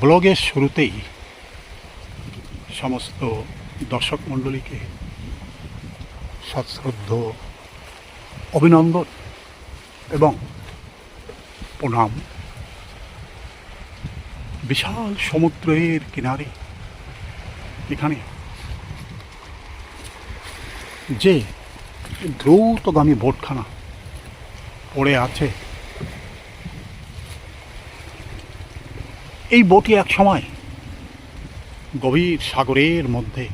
ব্লগের শুরুতেই সমস্ত দর্শক মণ্ডলীকে সশ্রদ্ধ অভিনন্দন এবং প্রণাম। বিশাল সমুদ্রের কিনারে এখানে যে দ্রুতগামী বোটখানা পড়ে আছে এই বোটই এক সময়, গভীর সাগরের মধ্যে।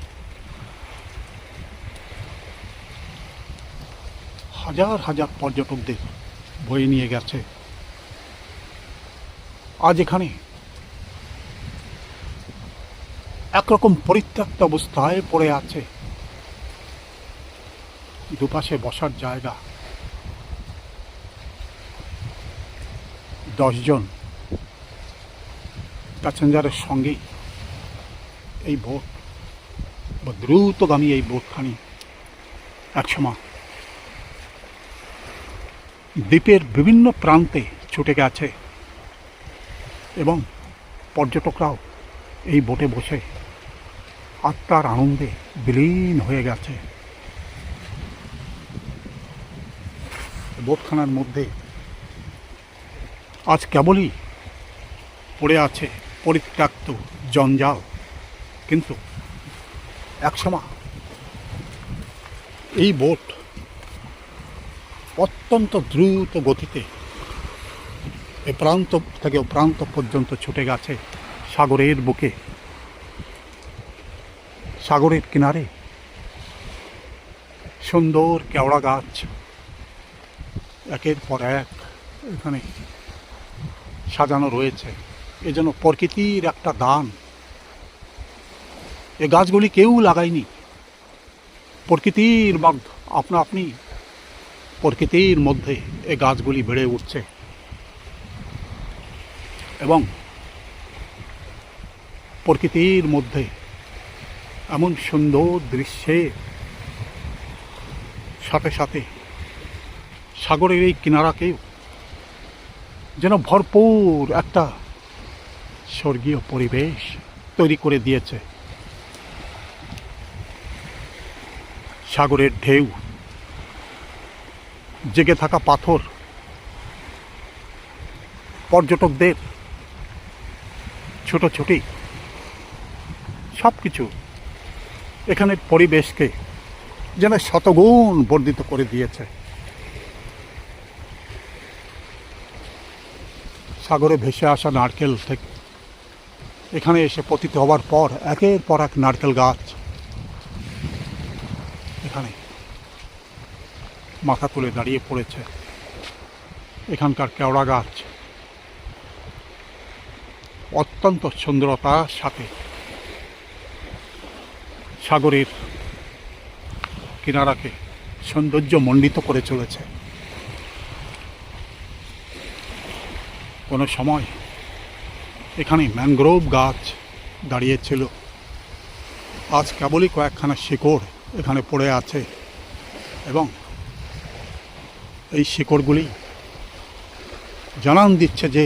হাজার হাজার পর্যটকদের বয়ে নিয়ে গেছে। আজ এখানে একরকম পরিত্যক্ত অবস্থায় পড়ে আছে। দুপাশে বসার জায়গা। দশজন প্যাসেঞ্জারের সঙ্গেই এই বোট, বা দ্রুতগামী এই বোটখানি একসময় দ্বীপের বিভিন্ন প্রান্তে ছুটে গেছে এবং পর্যটকরাও এই বোটে বসে আত্মার আনন্দে বিলীন হয়ে গেছে। বোটখানার মধ্যে আজ কেবলই পড়ে আছে পরিত্যক্ত জঞ্জাল। কিন্তু একসময় এই বোট অত্যন্ত দ্রুত গতিতে এ প্রান্ত থেকে ও প্রান্ত পর্যন্ত ছুটে গেছে সাগরের বুকে। সাগরের কিনারে সুন্দর কেওড়া গাছ। একের পর এক এখানে সাজানো রয়েছে। এ যেন প্রকৃতির একটা দান এ গাছগুলি কেউ লাগায়নি। প্রকৃতির বা আপনা আপনি, প্রকৃতির মধ্যে এ গাছগুলি বেড়ে উঠছে। এবং প্রকৃতির মধ্যে এমন সুন্দর দৃশ্যের সাথে সাথে সাগরের এই কিনারাকেও যেন ভরপুর একটা স্বর্গীয় পরিবেশ তৈরি করে দিয়েছে। সাগরের ঢেউ, জেগে থাকা পাথর, পর্যটকদের ছোটোছুটি সব কিছু এখানের পরিবেশকে যেন শতগুণ বর্ধিত করে দিয়েছে। সাগরে ভেসে আসা নারকেল থেকে এখানে এসে পতিত হওয়ার পর, একের পর এক নারকেল গাছ এখানে মাথা তুলে দাঁড়িয়ে পড়েছে। এখানকার কেওড়া গাছ অত্যন্ত সুন্দরতার সাথে সাগরের কিনারাকে সৌন্দর্য মণ্ডিত করে চলেছে। কোনো সময় এখানে ম্যানগ্রোভ গাছ দাঁড়িয়েছিল। আজ কেবলই কয়েকখানা শিকড় এখানে পড়ে আছে এবং এই শিকড়গুলি জানান দিচ্ছে যে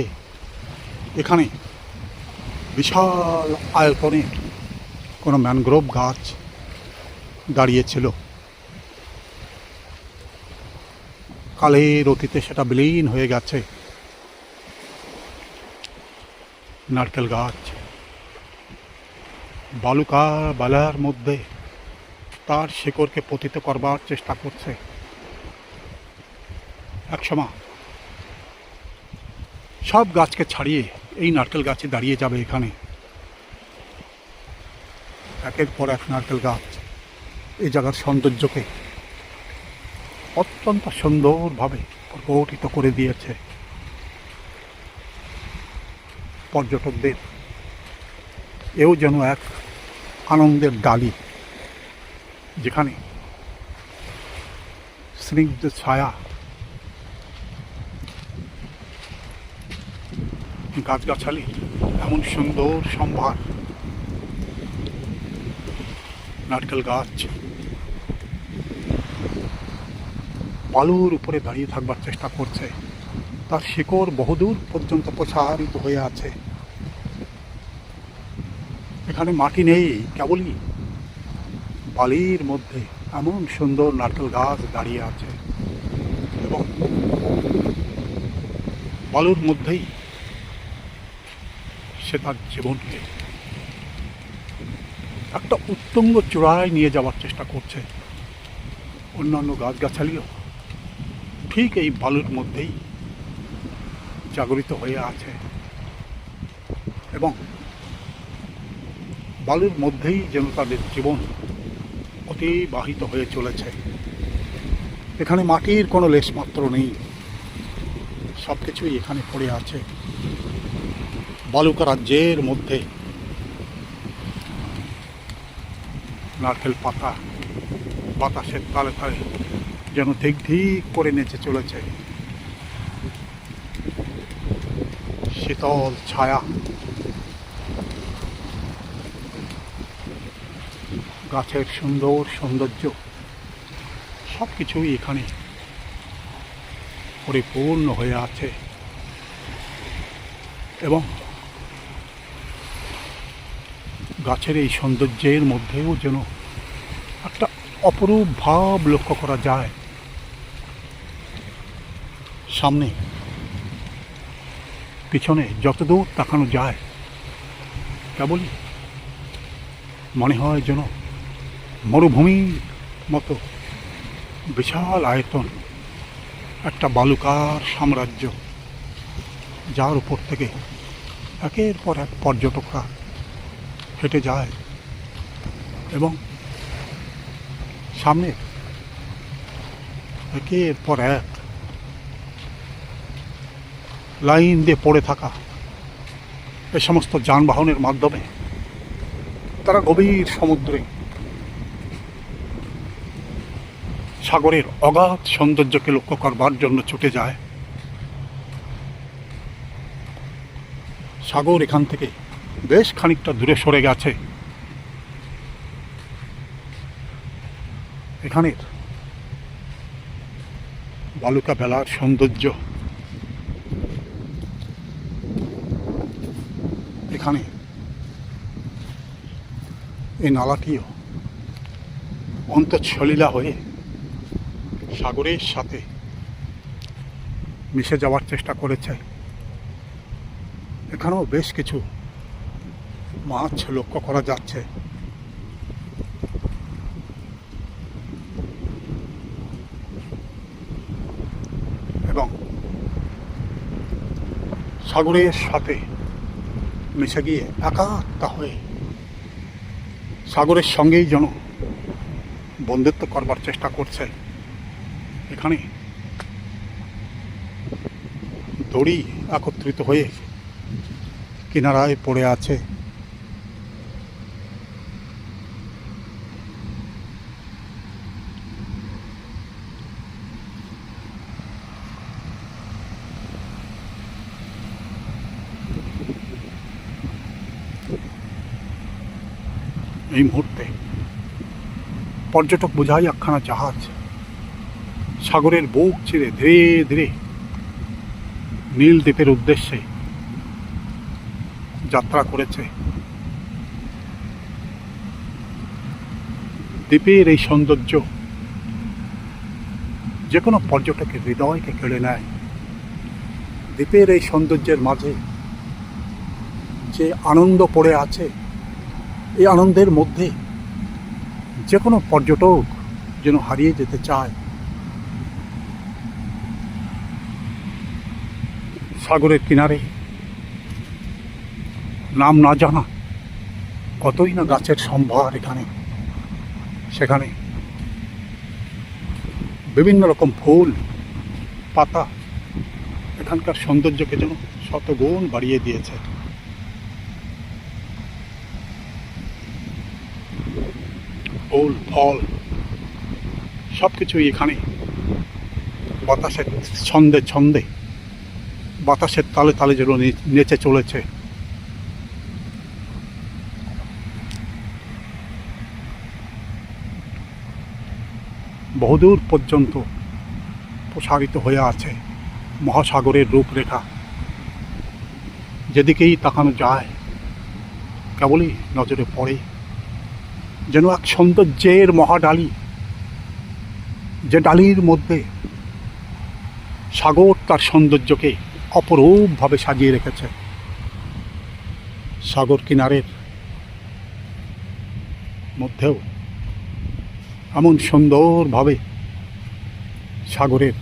এখানে বিশাল আয়তনে কোনো ম্যানগ্রোভ গাছ দাঁড়িয়েছিল। কালের অতীতে সেটা বিলীন হয়ে গেছে। নারকেল গাছ। বালুকা বালার মধ্যে তার শিকড়কে পতিত করবার চেষ্টা করছে। একসময় সব গাছকে ছাড়িয়ে এই নারকেল গাছে দাঁড়িয়ে যাবে এখানে। একের পর এক নারকেল গাছ এই জায়গার সৌন্দর্যকে অত্যন্ত সুন্দরভাবে প্রকটিত করে দিয়েছে। পর্যটকদের। এও যেন এক আনন্দের ডালি, যেখানে স্নিগ্ধ ছায়া গাছগাছালি, এমন সুন্দর সম্ভার, নারকেল গাছ, বালুর উপরে দাঁড়িয়ে থাকবার চেষ্টা করছে। তার শিকড় বহুদূর পর্যন্ত প্রসারিত হয়ে আছে। এখানে মাটি নেই কেবলই বালির মধ্যে এমন সুন্দর নারকেল গাছ দাঁড়িয়ে আছে। এবং বালুর মধ্যেই সে তার জীবনকে একটা উত্তঙ্গ চূড়ায় নিয়ে যাওয়ার চেষ্টা করছে। অন্যান্য গাছগাছালিও ঠিক এই বালুর মধ্যেই জাগরিত হয়ে আছে। এবং বালুর মধ্যেই যেন তাদের জীবন অতিবাহিত হয়ে চলেছে। এখানে মাটির কোনো লেশমাত্র নেই। সব কিছুই এখানে পড়ে আছে। বালুকা রাজ্যের মধ্যে। নারকেল পাতা, বাতাসের তালে তালে যেন ধিক ধিক করে নেচে চলেছে। শীতল ছায়া গাছের সুন্দর সৌন্দর্য সব কিছুই এখানে পরিপূর্ণ হয়ে আছে। এবং গাছের এই সৌন্দর্যের মধ্যেও যেন একটা অপরূপ ভাব লক্ষ্য করা যায়। সামনে পিছনে যতদূর তাকানো যায় কেবলই মনে হয় যেন মরুভূমির মতো বিশাল আয়তন একটা বালুকার সাম্রাজ্য, যার উপর থেকে একের পর এক পর্যটকরা হেঁটে যায় এবং সামনে একের পর এক লাইন দিয়ে পড়ে থাকা এ সমস্ত যানবাহনের মাধ্যমে তারা গভীর সমুদ্রে সাগরের অগাধ সৌন্দর্যকে লক্ষ্য করবার জন্য ছুটে যায়। সাগর এখান থেকে বেশ খানিকটা দূরে সরে গেছে। এখানের বালুকা বেলার সৌন্দর্য এখানে। এই নালাটিও অন্তঃছলিলা হয়ে সাগরের সাথে মিশে যাওয়ার চেষ্টা করেছে। এখানেও বেশ কিছু মাছ লক্ষ্য করা যাচ্ছে। এবং সাগরের সাথে মিশে গিয়ে একাত্তা হয়ে সাগরের সঙ্গেই যেন বন্ধুত্ব করবার চেষ্টা করছে। এখানে দড়ি একত্রিত হয়ে কিনারায় পড়ে আছে। এই মুহূর্তে পর্যটক বোঝাই একখানা জাহাজ। সাগরের বুক চিরে ধীরে ধীরে নীল দ্বীপের উদ্দেশ্যে যাত্রা করেছে। দ্বীপের এই সৌন্দর্য যে কোনো পর্যটকের হৃদয়কে কেড়ে নেয়। দ্বীপের এই সৌন্দর্যের মাঝে যে আনন্দ পড়ে আছে এই আনন্দের মধ্যে যে কোনো পর্যটক যেন হারিয়ে যেতে চায়। সাগরের কিনারে নাম না জানা কতই না গাছের সম্ভার এখানে। সেখানে বিভিন্ন রকম ফুল, পাতা, এখানকার সৌন্দর্যকে যেন শতগুণ বাড়িয়ে দিয়েছে। ফুল ফল সব কিছুই এখানে। বাতাসের ছন্দে ছন্দে, বাতাসের তালে তালে যেগুলো নেচে চলেছে। বহুদূর পর্যন্ত প্রসারিত হয়ে আছে মহাসাগরের রূপরেখা। যেদিকেই তাকানো যায়, কেবলই নজরে পড়ে যেন এক সৌন্দর্যের মহাডালি, যে ডালির মধ্যে সাগর তার সৌন্দর্যকে অপরূপভাবে সাজিয়ে রেখেছে। সাগর কিনারের মধ্যেও এমন সুন্দরভাবে সাগরের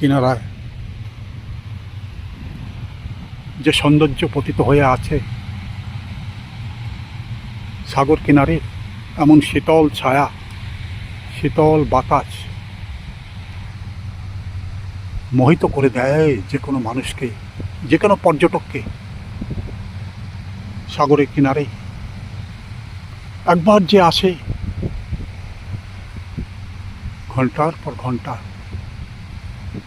কিনারায় যে সৌন্দর্য পতিত হয়ে আছে সাগর কিনারে এমন শীতল ছায়া, শীতল বাতাস মোহিত করে দেয় যে কোনো মানুষকে, যে কোনো পর্যটককে সাগরের কিনারে। একবার যে আসে, ঘণ্টার পর ঘণ্টা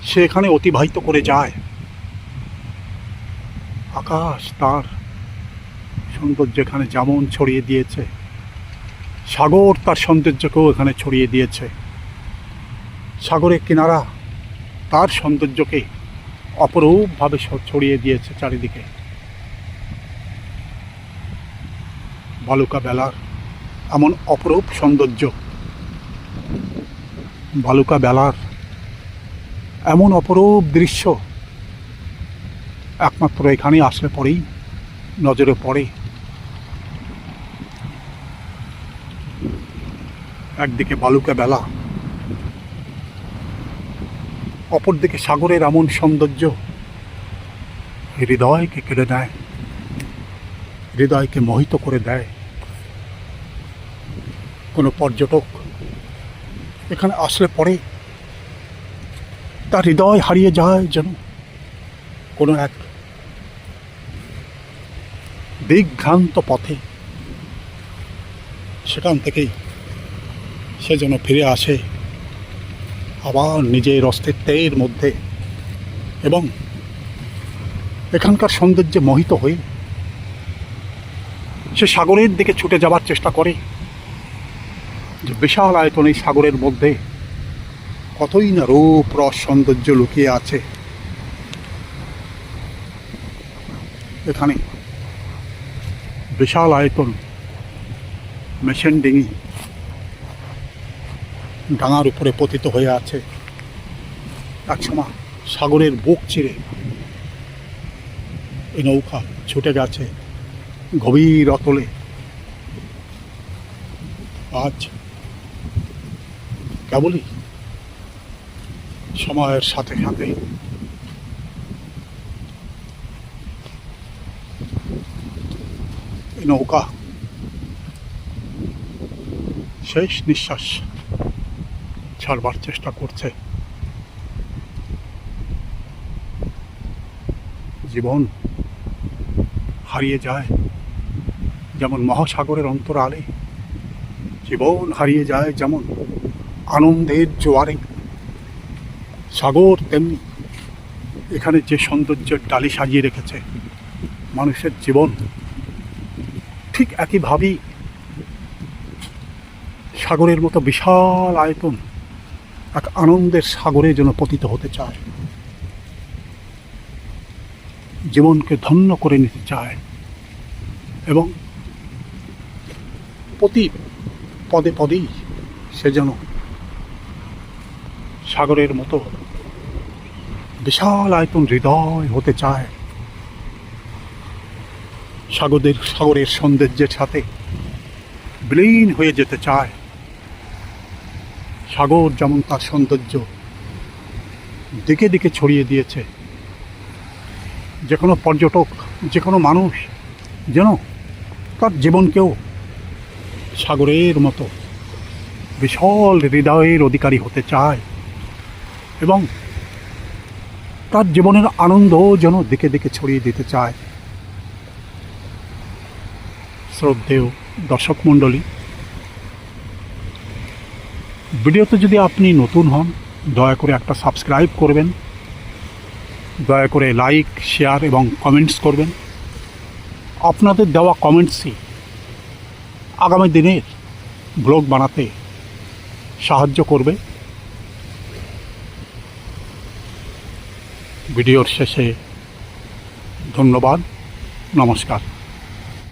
সে এখানে অতিবাহিত করে যায়। আকাশ তার সৌন্দর্য এখানে যেমন ছড়িয়ে দিয়েছে, সাগর তার সৌন্দর্যকেও এখানে ছড়িয়ে দিয়েছে। সাগরের কিনারা তার সৌন্দর্যকে অপরূপভাবে ছড়িয়ে দিয়েছে চারিদিকে। বালুকা বেলার এমন অপরূপ সৌন্দর্য, বালুকা বেলার এমন অপরূপ দৃশ্য একমাত্র এখানে আসলে পরেই নজরে পড়ে। একদিকে বালুকা বেলা, অপরদিকে সাগরের এমন সৌন্দর্য, হৃদয়কে কেড়ে নেয়, হৃদয়কে মোহিত করে দেয়। কোনো পর্যটক এখানে আসলে পরে তার হৃদয় হারিয়ে যায় যেন কোনো এক দিগ্ভ্রান্ত পথে সেখান থেকেই সে যেন ফিরে আসে আবার নিজের অস্তিত্বের মধ্যে। এবং এখানকার সৌন্দর্যে মোহিত হয়ে সে সাগরের দিকে ছুটে যাবার চেষ্টা করে। যে বিশাল আয়তন এই সাগরের মধ্যে কতই না রূপ রস সৌন্দর্য লুকিয়ে আছে। এখানে বিশাল আয়তন মেশিন ডিঙি ডাঙার উপরে পতিত হয়ে আছে। একসময় সাগরের বুক চিরে এই নৌকা ছুটে গেছে গভীর অতলে। আজ কেবলই সময়ের সাথে সাথে। নৌকা শেষ নিঃশ্বাস। ছাড়বার চেষ্টা করছে। জীবন হারিয়ে যায়, যেমন মহাসাগরের অন্তরালে। জীবন হারিয়ে যায়, যেমন আনন্দের জোয়ারে। সাগর তেমনি, এখানে যে সৌন্দর্যের ডালি সাজিয়ে রেখেছে, মানুষের জীবন ঠিক একইভাবেই সাগরের মতো বিশাল আয়তন এক আনন্দের সাগরে যেন পতিত হতে চায়। জীবনকে ধন্য করে নিতে চায় এবং প্রতি পদে পদেই সে যেন সাগরের মতো বিশাল আয়তন হৃদয় হতে চায়। সাগরের সাগরের সৌন্দর্যের সাথে বিলীন হয়ে যেতে চায়। সাগর যেমন তার সৌন্দর্য দিকে দিকে ছড়িয়ে দিয়েছে, যে কোনো পর্যটক, যে কোনো মানুষ যেন তার জীবনকেও সাগরের মতো বিশাল হৃদয়ের অধিকারী হতে চায় এবং তার জীবনের আনন্দ যেন দিকে দিকে ছড়িয়ে দিতে চায়। শ্রদ্ধেয় দর্শক মণ্ডলী ভিডিওতে যদি আপনি নতুন হন, দয়া করে একটা সাবস্ক্রাইব করবেন। দয়া করে লাইক, শেয়ার এবং কমেন্টস করবেন। আপনাদের দেওয়া কমেন্টসই আগামী দিনের ব্লগ বানাতে সাহায্য করবে। ভিডিওর শেষে ধন্যবাদ। নমস্কার।